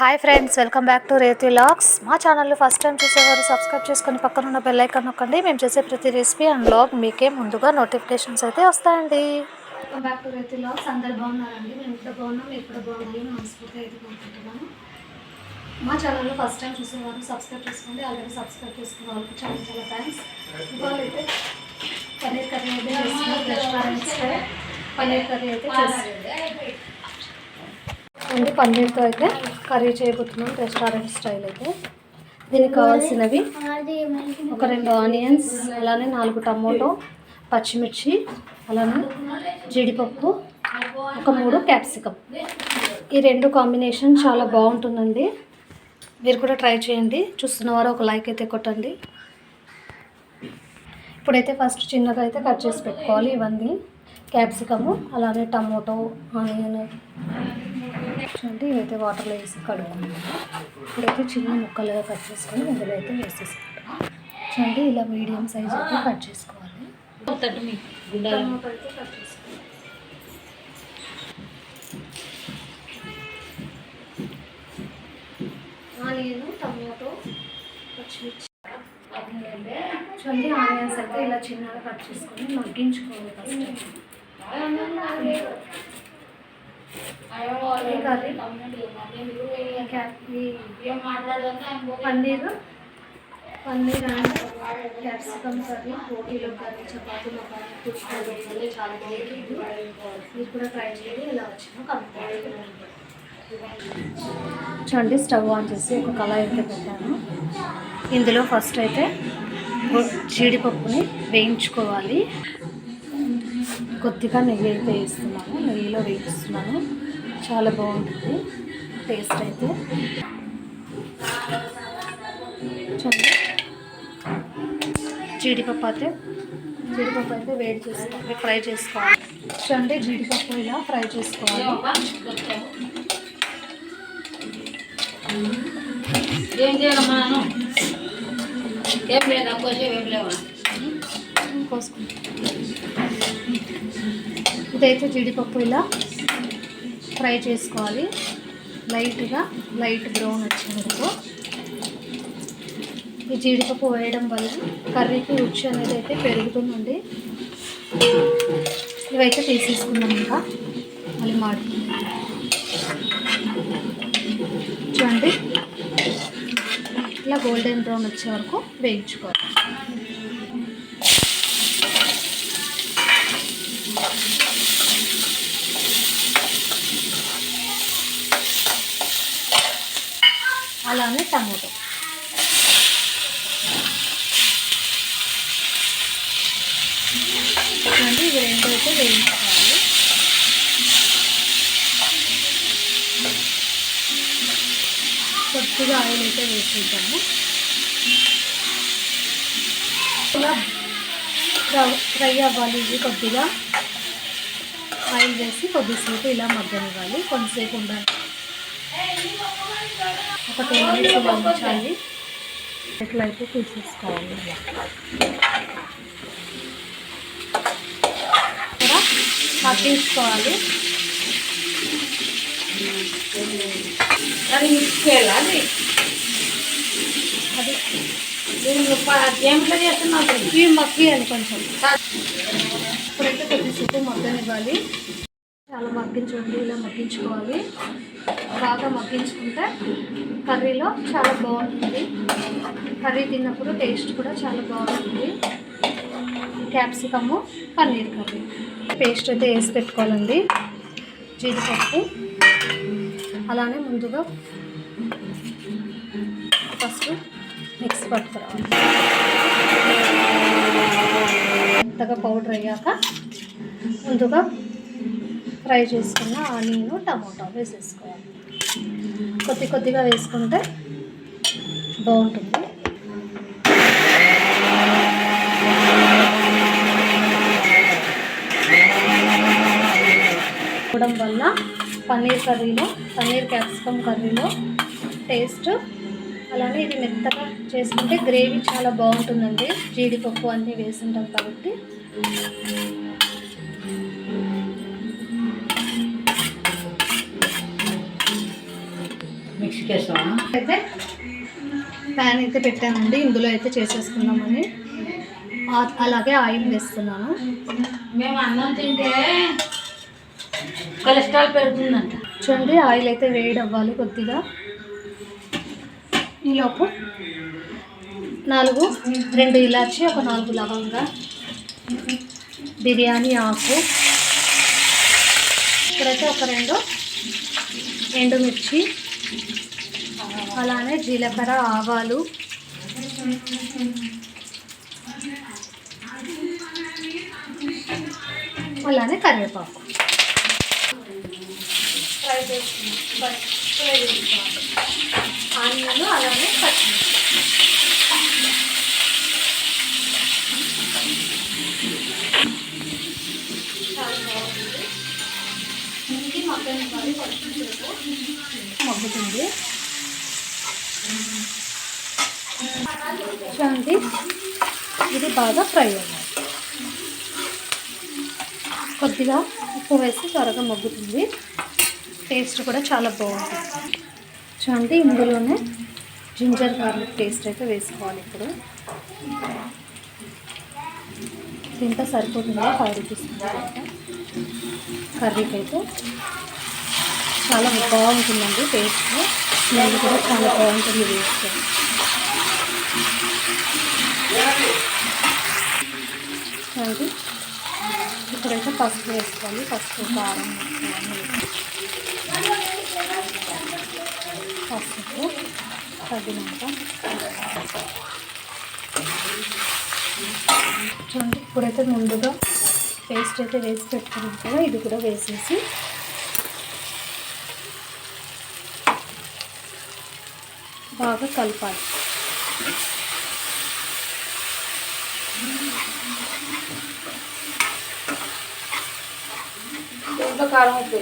Hi friends welcome back to Rethi logs మా channel first time చూసేవారు subscribe చేసుకొని పక్కన ఉన్న బెల్ ఐకాన్ నొక్కండి. మేము చేసే ప్రతి రెసిపీ అండ్ లాగ్ మీకే ముందుగా నోటిఫికేషన్స్ అయితే వస్తాయండి. Welcome back to Rethi logs అందరు బాగున్నారండి? మేము ఇక్కడ బాగున్నాం మీరు కూడా బాగున్నారని మనస్ఫూర్తిగా అయితే కోరుకుంటున్నాను మా ఛానల్లో ఫస్ట్ టైం చూసేవారు సబ్స్క్రైబ్ చేసుకోండి. ఆల్రెడీ సబ్స్క్రైబ్ చేసుకున్న వాళ్ళకి చాలా చాలా థ్యాంక్స్ ఇవాళ అయితే పన్నీర్ కర్రీ అయితే చేస్తున్నాం పన్నీర్ కర్రీ అయితే చేస్తున్నాం. అండి పన్నీర్తో అయితే కర్రీ చేయబోతున్నాం రెస్టారెంట్ స్టైల్ అయితే. దీనికి కావాల్సినవి ఒక రెండు ఆనియన్స్ అలానే నాలుగు టమోటో పచ్చిమిర్చి అలానే జీడిపప్పు ఒక మూడు క్యాప్సికమ్ ఈ రెండు కాంబినేషన్ చాలా బాగుంటుందండి. మీరు కూడా ట్రై చేయండి. చూస్తున్నవారు ఒక లైక్ అయితే కొట్టండి. ఇప్పుడైతే ఫస్ట్ చిన్నగా అయితే కట్ చేసి పెట్టుకోవాలి ఇవన్నీ. క్యాప్సికము అలానే టమోటో ఆనియన్. చూడండి ఇవైతే వాటర్లో వేసి కడుక్కుంటాం ఇప్పుడైతే చిన్న ముక్కలుగా కట్ చేసుకొని ఇందులో అయితే వేసేసుకుంటాం. చూడండి ఇలా మీడియం సైజ్ అయితే కట్ చేసుకోవాలి. టమోటో అయితే కట్ చేసుకోవాలి ఆనియన్ టమోటో పచ్చిమిర్చి. చూడండి ఆనియన్స్ అయితే ఇలా చిన్నగా కట్ చేసుకొని మగ్గించుకోవాలి first curry paneer paneer and capsicum curry రోటీలో curry చపాతీలో కర్రీ పుష్పలో కర్రీ చాలా బాగుంటుంది. మీరు కూడా ట్రై చేయండి. ఇలా వచ్చినా కనుక్కోండి చూడండి స్టవ్ ఆన్ చేసి ఒక కళాయి అయితే పెట్టాను. ఇందులో ఫస్ట్ అయితే జీడిపప్పుని వేయించుకోవాలి. కొద్దిగా నెయ్యి అయితే వేస్తున్నాను. నెయ్యిలో వేయిస్తున్నాను. చాలా బాగుంటుంది. టేస్ట్ అయితే. చూడండి. జీడిపప్పు అయితే జీడిపప్పు అయితే వేడి చేసుకోవాలి ఫ్రై చేసుకోవాలి. చూడండి జీడిపప్పు ఇలా ఫ్రై చేసుకోవాలి. ఏం చేయాలమ్మా ఏం లేదా కొంచెం ఏం లేవా కోసుకుంటాం. ఇదైతే జీడిపప్పు ఇలా ఫ్రై చేసుకోవాలి. లైట్గా లైట్ బ్రౌన్ వచ్చేందుకు. ఈ జీడిపప్పు వేయడం వల్ల కర్రీకి రుచి అనేది అయితే పెరుగుతుందండి. ఇవైతే తీసేసుకున్నాం ఇంకా. మళ్ళీ మాడుతుంది చూడండి. ఇట్లా గోల్డెన్ బ్రౌన్ వచ్చే వరకు వేయించుకోవాలి అలానే టమోటో చూడండి ఇవి రెండు అయితే వేయించుకోవాలి కొద్దిగా ఆయిల్ అయితే వేసుకుంటాము. ఇలా ఫ్రై- ఫ్రై అవ్వాలి ఇది కొద్దిగా. ఆయిల్ వేసి కొద్దిసేపు ఇలా మగ్గనివ్వాలి. కొంతసేపు ఉండాలి. ఒక టెన్ మినిట్స్ ఇలా ఉంచాలి ఇట్లా అయితే తీసేసుకోవాలి. ఇలా కూడా మగ్గించుకోవాలి. అది మిక్స్ చేయాలి అది దీన్ని ప- చేస్తున్నావు ఇవి మగ్గియాలి కొంచెం. ఇప్పుడైతే కొద్దిసేపు మగ్గనివ్వాలి చాలా మగ్గించండి ఇలా మగ్గించుకోవాలి. బాగా మగ్గించుకుంటే కర్రీలో చాలా బాగుంటుంది. కర్రీ తిన్నప్పుడు టేస్ట్ కూడా చాలా బాగుంటుంది. Capsicum paneer curry. పేస్ట్ అయితే వేసి పెట్టుకోవాలండి. జీడిపప్పు. అలానే ముందుగా ఫస్ట్ మిక్స్ పట్టుకురావాలి మెత్తగా పౌడర్ అయ్యాక ముందుగా ఫ్రై చేసుకున్న ఆనియన్ టమాటా వేసేసుకోవాలి. కొద్ది కొద్దిగా వేసుకుంటే బాగుంటుంది. వల్ల పన్నీర్ కర్రీలో పన్నీర్ క్యాప్సికమ్ కర్రీలో టేస్ట్. అలానే ఇది మెత్తగా చేసుకుంటే గ్రేవీ చాలా బాగుంటుందండి. జీడిపప్పు అన్నీ వేసింటాం కాబట్టి. అయితే ప్యాన్ అయితే పెట్టానండి. ఇందులో అయితే చేసేసుకుందామని. ఆ- అలాగే ఆయిల్ వేస్తున్నాను. మేము అన్నం తింటే కొలెస్ట్రాల్ పెరుగుతుందంట. చూడండి ఆయిల్ అయితే వేడి అవ్వాలి కొద్దిగా ఈలోపు నాలుగు రెండు ఇలాచి ఒక నాలుగు లవంగా బిర్యానీ ఆకు. ఇక్కడైతే ఒక రెండు ఎండుమిర్చి అలానే జీలకర్ర ఆవాలు. అలానే కరివేపాకు. ఫ్రై చేసుకున్నాం ఫ్రై చేసుకోవాలి ఆనియన్ అలానే పచ్చిమిర్చి. ఇది మగ్గని మరి కొంచెం మగ్గుతుంది చూడండి ఇది బాగా ఫ్రై అవ్వాలి కొద్దిగా ఉప్పు వేసి త్వరగా మగ్గుతుంది. టేస్ట్ కూడా చాలా బాగుంటుంది. చూడండి ఇందులోనే జింజర్ గార్లిక్ పేస్ట్ అయితే వేసుకోవాలి ఇప్పుడు. దీంతో సరిపోతుందా? ఫైవ్ రూపీస్ కర్రీకి అయితే చాలా బాగుంటుందండి టేస్ట్. స్మెల్ కూడా చాలా బాగుంటుంది వేస్ట్ చూడండి ఇప్పుడైతే పసుపు వేసుకోవాలి. పసుపు కారం వేసుకోవాలి. పసుపు తగినంత చూడండి ఇప్పుడైతే ముందుగా పేస్ట్ అయితే వేసి పెట్టుకున్నాం కదా ఇది కూడా వేసేసి. బాగా కలపాలి. కారం ఉప్పు.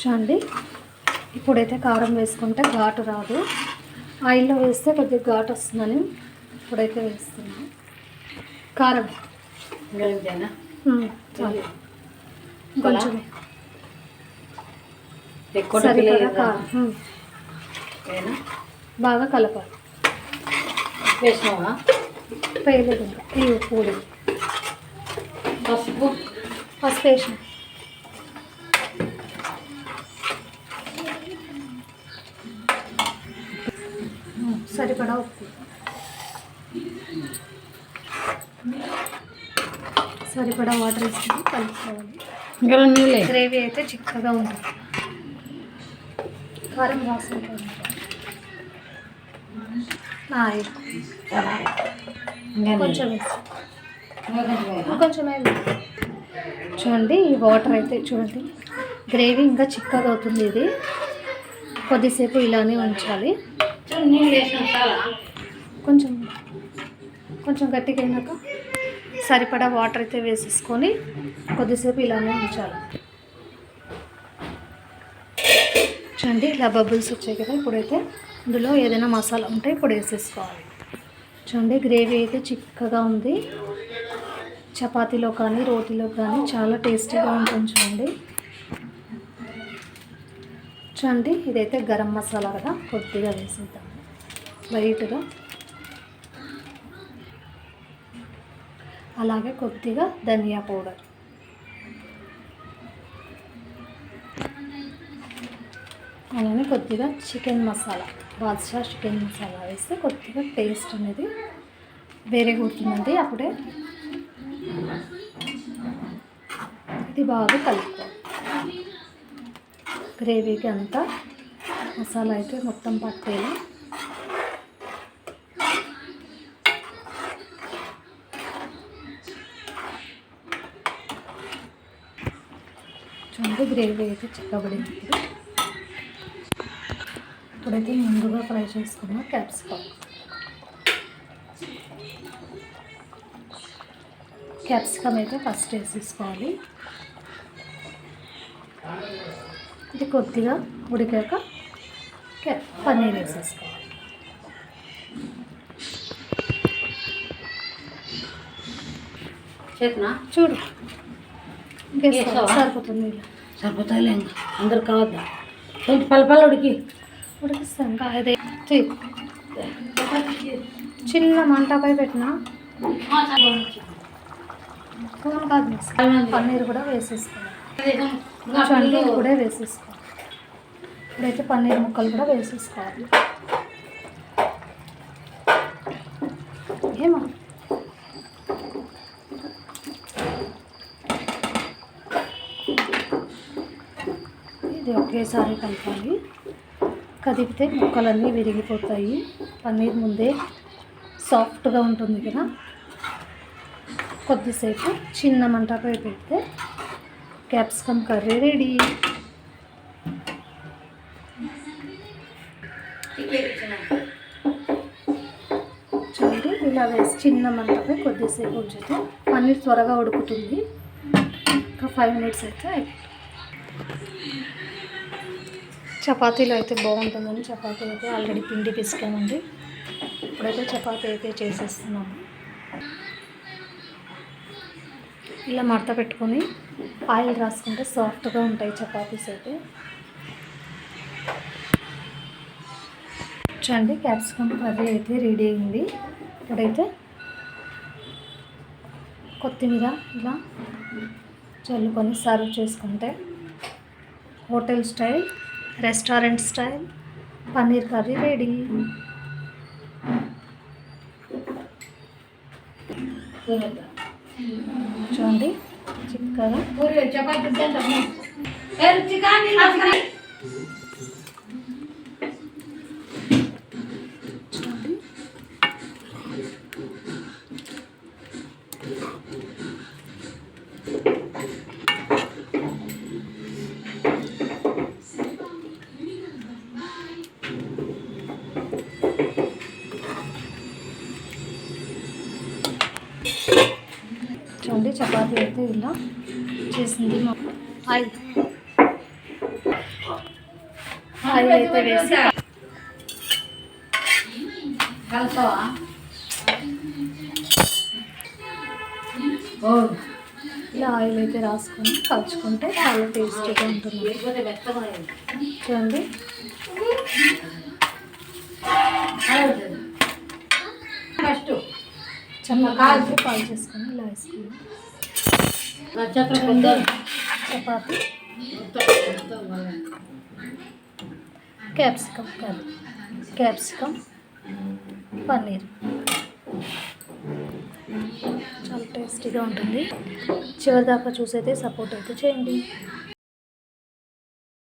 చూడండి. ఇప్పుడైతే కారం వేసుకుంటే ఘాటు రాదు. ఆయిల్లో వేస్తే కొద్దిగా ఘాటు వస్తుందని ఇప్పుడైతే వేస్తున్నాను. కారం. చాలు. కొంచెం కారం. బాగా కలపాలి. వేసినావా? ఇంకా. ఈ కూడా. పసుపు పసుపు వేసిన సరిపడా ఉప్పు. సరిపడా వాటర్ వేసుకుని కలుపుకోవాలి. గ్రేవీ అయితే చిక్కగా ఉంటుంది. కారం. ఇంకా కొంచెం కొంచెం. చూడండి ఈ వాటర్ అయితే చూడండి. గ్రేవీ ఇంకా చిక్కగా అవుతుంది ఇది. కొద్దిసేపు ఇలానే ఉంచాలి. నీళ్ళు కొంచెం కొంచెం గట్టిగా అయినాక సరిపడా వాటర్ అయితే వేసేసుకొని కొద్దిసేపు ఇలానే ఉంచాలి. చూడండి ఇలా బబుల్స్ వచ్చాయి కదా ఇప్పుడైతే. ఇందులో ఏదైనా మసాలా ఉంటే ఇప్పుడు వేసేసుకోవాలి. చూడండి గ్రేవీ అయితే చిక్కగా ఉంది. చపాతీలో కానీ రోటీలో కానీ చాలా టేస్టీగా ఉంటుంది చూడండి. చూడండి ఇదైతే గరం మసాలా కదా కొద్దిగా వేసేద్దాం. లైట్గా. అలాగే కొద్దిగా ధనియా పౌడర్. అలానే కొద్దిగా చికెన్ మసాలా బాద్షా చికెన్ మసాలా వేస్తే కొద్దిగా టేస్ట్ అనేది వేరే కొడుతుందండి అప్పుడే. ఇది బాగా కలుపుకోవాలి. గ్రేవీకి అంతా మసాలా అయితే మొత్తం పట్టేలా. చూడండి గ్రేవీ అయితే చిక్కబడింది. ఇప్పుడైతే ముందుగా ఫ్రై చేసుకున్న క్యాప్సికమ్. క్యాప్సికమ్ అయితే ఫస్ట్ వేసేసుకోవాలి. ఇది కొద్దిగా ఉడికాక పన్నీర్ వేసేసుకోవాలి. చూడు? సరిపోతుంది ఇలా. సరిపోతాయిలే ఇంకా. అందరు కావద్దా? కొంచెం పల్ల ఉడికి? ఉడికిస్తాను ఇంకా అదే. తీ. చిన్న మంటపై పెట్టిన? కాదు మిస్. పన్నీర్ కూడా వేసేసుకోవాలి చూడండి ఇప్పుడే వేసేసుకోవాలి ఇప్పుడైతే పన్నీర్ ముక్కలు కూడా వేసేసుకోవాలి. ఏమా. ఇది ఒకేసారి కలపాలి. కదిపితే ముక్కలన్నీ విరిగిపోతాయి. పన్నీర్ ముందే సాఫ్ట్గా ఉంటుంది కదా. కొద్దిసేపు చిన్న మంటపై పెడితే క్యాప్సికమ్ కర్రీ రెడీ. చూడండి ఇలా వేసి చిన్న మంటపై కొద్దిసేపు ఉంచితే పన్నీర్ త్వరగా ఉడుకుతుంది. ఒక ఫైవ్ మినిట్స్ అయితే చపాతీలు అయితే బాగుంటుందని చపాతీలు అయితే ఆల్రెడీ పిండి పిసికామండి. ఇప్పుడైతే చపాతీ అయితే చేసేస్తున్నాము. ఇలా మడత పెట్టుకొని ఆయిల్ రాసుకుంటే సాఫ్ట్గా ఉంటాయి చపాతీస్ అయితే. చూడండి క్యాప్సికమ్ కర్రీ అయితే రెడీ అయింది. ఇప్పుడైతే కొత్తిమీర ఇలా చల్లుకొని సర్వ్ చేసుకుంటే hotel style restaurant style paneer curry ready. చూడండి చిక్కగా చపాతీ చికెన్ చూడండి చపాతీ అయితే ఇలా చేసింది మా ఆయిల్ ఆయిల్ అయితే వేసి ఇలా ఆయిల్ అయితే రాసుకొని కలుచుకుంటే చాలా టేస్టీగా ఉంటుంది. చూడండి. ఫస్ట్ చపాతీ కాల్ చేసుకొని ఇలా వేసుకున్నాం క్యాప్సికమ్ కర్రీ. క్యాప్సికమ్ పన్నీర్. చాలా టేస్టీగా ఉంటుంది. చివరి దాకా చూసైతే సపోర్ట్ అయితే చేయండి.